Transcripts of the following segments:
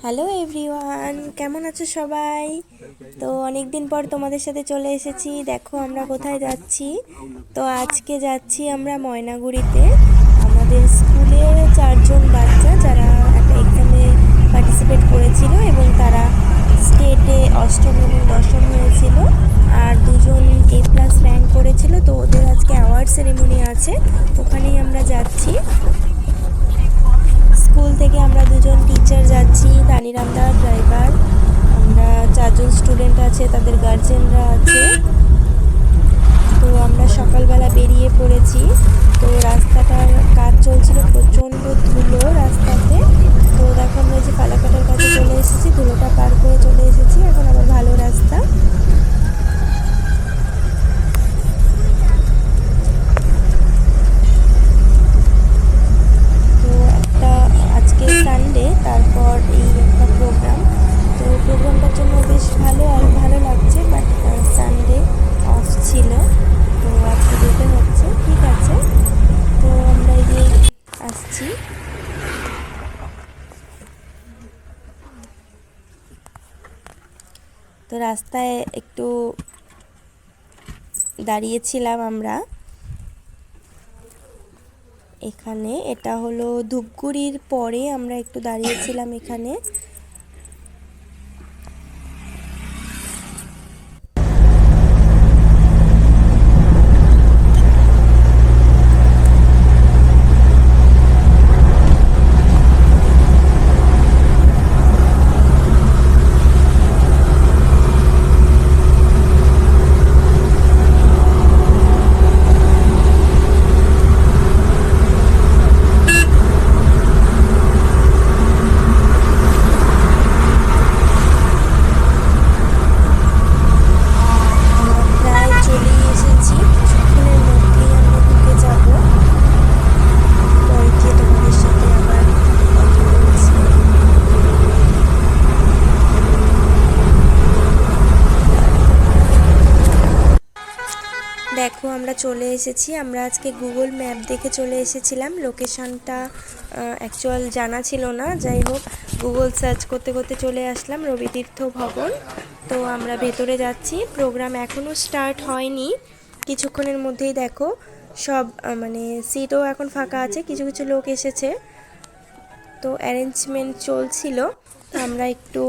Hello everyone কেমন আছো সবাই? তো অনেক দিন পর তোমাদের সাথে চলে এসেছি। দেখো, আমরা কোথায় যাচ্ছি? তো আজকে যাচ্ছি আমরা ময়নাগুড়িতে। আমাদের স্কুলে চারজন বাচ্চা যারা একটা এক্সামে পার্টিসিপেট করেছিল এবং তারা স্টেটে অষ্টম এবং দশম হয়েছিল। আর দুজন এ প্লাস র্যাঙ্ক করেছিল। তো ওদের আজকে অ্যাওয়ার্ড সেরেমনি আছে। ওখানেই আমরা যাচ্ছি। দানিরামদা ড্রাইভার আমরা চারজন স্টুডেন্ট আছে, তাদের গার্জেনরা আছে। তো আমরা সকালবেলা বেরিয়ে পড়েছি। তো রাস্তাটার কাজ চলছিল প্রচণ্ড ধুলো রাস্তাতে। তো দেখো আমরা যে পালাকাটার কাছে চলে এসেছি, ধুলোটা পার করে চলে এসেছি। এখন আবার রাস্তায় একটু দাঁড়িয়েছিলাম আমরা। এখানে এটা হলো ধূপগুড়ির পরে আমরা একটু দাঁড়িয়েছিলাম এখানে আমরা প্রায় চলেই এসেছি কিছুক্ষণের মধ্যেই আমরা ঢুকে যাব পরে গিয়ে তোমাদের সাথে আবার কথা বলছি দেখো আমরা চলে এসেছি। আমরা আজকে গুগল ম্যাপ দেখে চলে এসেছিলাম। লোকেশনটা অ্যাকচুয়াল জানা ছিল না। যাই হোক গুগল সার্চ করতে করতে চলে আসলাম রবিতীর্থ ভবন। তো আমরা ভেতরে যাচ্ছি। প্রোগ্রাম এখনও স্টার্ট হয়নি। কিছুক্ষণের মধ্যেই দেখো, সব মানে সিটও এখন ফাঁকা আছে। কিছু কিছু লোক এসেছে। তো অ্যারেঞ্জমেন্ট চলছিল। আমরা একটু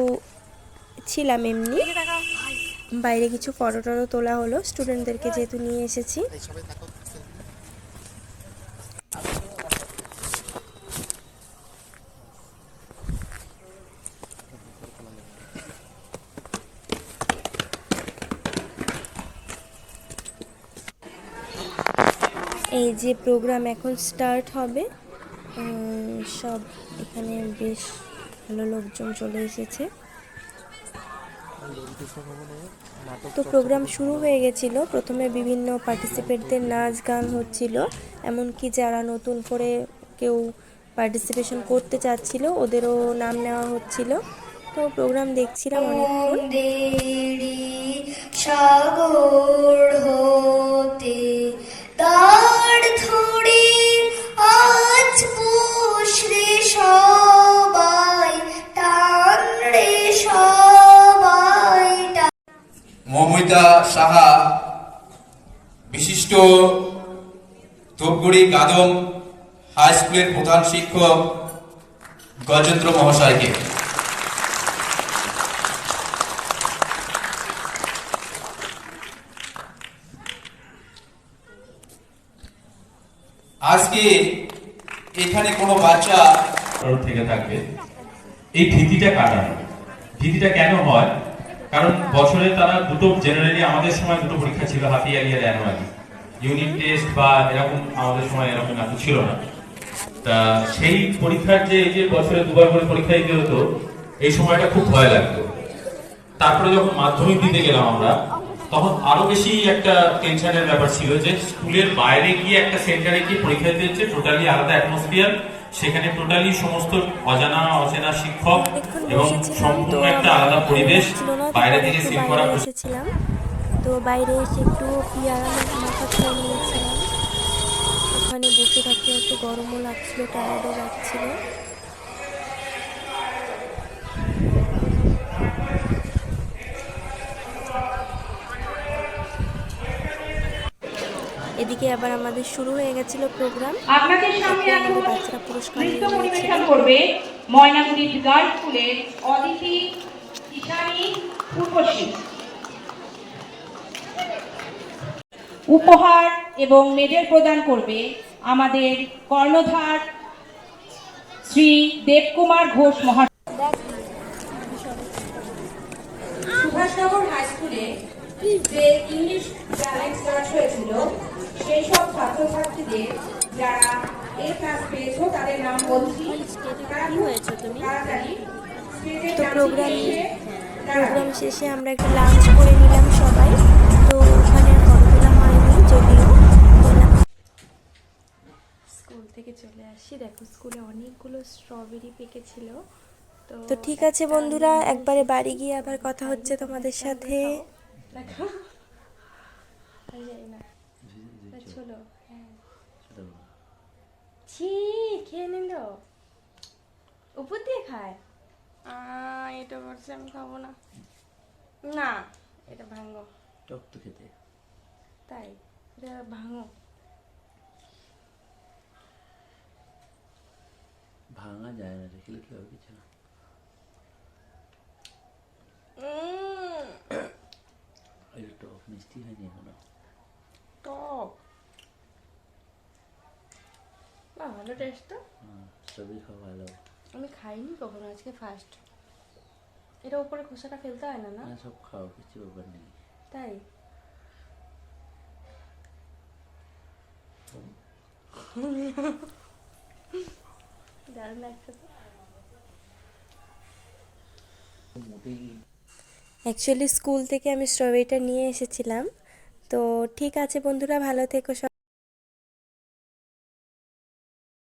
ছিলাম এমনি। বাইরে কিছু ফটো টটো তোলা হলো স্টুডেন্টদেরকে যেহেতু নিয়ে এসেছি। এই যে প্রোগ্রাম এখন স্টার্ট হবে সব এখানে বেশ ভালো লোকজন চলে এসেছে। তো প্রোগ্রাম শুরু হয়ে গেছিল। প্রথমে বিভিন্ন পার্টিসিপেন্টদের নাচ গান হচ্ছিল, এমনকি যারা নতুন করে কেউ পার্টিসিপেশন করতে চাচ্ছিল, ওদেরও নাম নেওয়া হচ্ছিল। তো প্রোগ্রাম দেখছিলাম অনেকক্ষণ। মৌমিতা সাহা, বিশিষ্ট ধূপগুড়ি গাদম হাই স্কুলের প্রধান শিক্ষক গজেন্দ্র মহাশয়কে। আজকে এখানে কোনো বাচ্চা থেকে থাকবে। এই ভীতিটা কাটানো ভীতিটা কেন হয়? কারণ বছরে তারা দুটো জেনারেলি আমাদের সময় দুটো পরীক্ষা ছিল হাফ ইয়ারলি আর অ্যানুয়ালি। ইউনিট টেস্ট বা এরকম আমাদের সময় এরকম এত ছিল না। তা সেই পরীক্ষার যে, এই যে বছরে দুবার করে পরীক্ষা দিতে হতো, এই সময়টা খুব ভয় লাগতো। তারপরে যখন মাধ্যমিক দিতে গেলাম আমরা, তখন আরও বেশি একটা টেনশনের ব্যাপার ছিল যে, স্কুলের বাইরে গিয়ে একটা সেন্টারে গিয়ে পরীক্ষা দিতে হচ্ছে টোটালি আলাদা অ্যাটমসফিয়ার সেখানে টোটালি সমস্ত অজানা অচেনা শিক্ষক এবং সম্পূর্ণ একটা আলাদা পরিবেশ বাইরে থেকে সিল করা বসেছিলাম এসেছিলাম তো বাইরে এসে একটু পিয়ারা মাথা খেয়ে নিয়েছিলাম। ওখানে বসে থাকতে একটু গরমও লাগছিল টায়ার্ডও লাগছিল। থেকে আবার আমাদের শুরু হয়ে গেছিল প্রোগ্রাম আপনাদের সামনে এখন বাচ্চারা পুরস্কার নৃত্য পরিবেশন করবে ময়নাগুড়ি গার্লস স্কুলের অদিতি ঈশানী পূর্বশী উপহার এবং মেডেল প্রদান করবে আমাদের কর্ণধার শ্রী দেবকুমার ঘোষ মহা সুভাষনগর হাই স্কুলে যে ইংলিশ ট্যালেন্ট সার্চ হয়েছিল সেই সব ছাত্রছাত্রীদের যারা এ ক্লাস পেয়েছ তাদের নাম বলছি। খুব তাড়াতাড়ি তো প্রোগ্রাম প্রোগ্রাম শেষে আমরা একটু লাঞ্চ করে নিলাম সবাই। তো ওখানে ফটো তোলা হয়নি যদিও। স্কুল থেকে চলে আসি। দেখো স্কুলে অনেকগুলো স্ট্রবেরি পেকেছিল। তো তো ঠিক আছে বন্ধুরা একবারে বাড়ি গিয়ে আবার কথা হচ্ছে তোমাদের সাথে। দেখো। চলো হ্যাঁ। ছি খেয়ে নিল উপর দিয়ে খায়? এটা বলছে আমি খাব না। না এটা ভাঙো। টক তো খেতে। তাই এটা ভাঙো। ভাঙা যায় না রেখে কি হবে কিছু না। উম, এটা টক মিষ্টি হয়নি এখনও। টক? বাহ, ভালো টেস্ট তো। স্ট্রবেরি খাওয়া ভালো। আমি খাইনি কখনো আজকে ফার্স্ট এটা উপরে খোসাটা ফেলতে হয় না না? না সব খাও কিছু ব্যাপার নেই। তাই? দারুণ লাগছে তো। অ্যাকচুয়ালি স্কুল থেকে আমি স্ট্রবেরিটা নিয়ে এসেছিলাম। তো ঠিক আছে বন্ধুরা ভালো থেকো সব।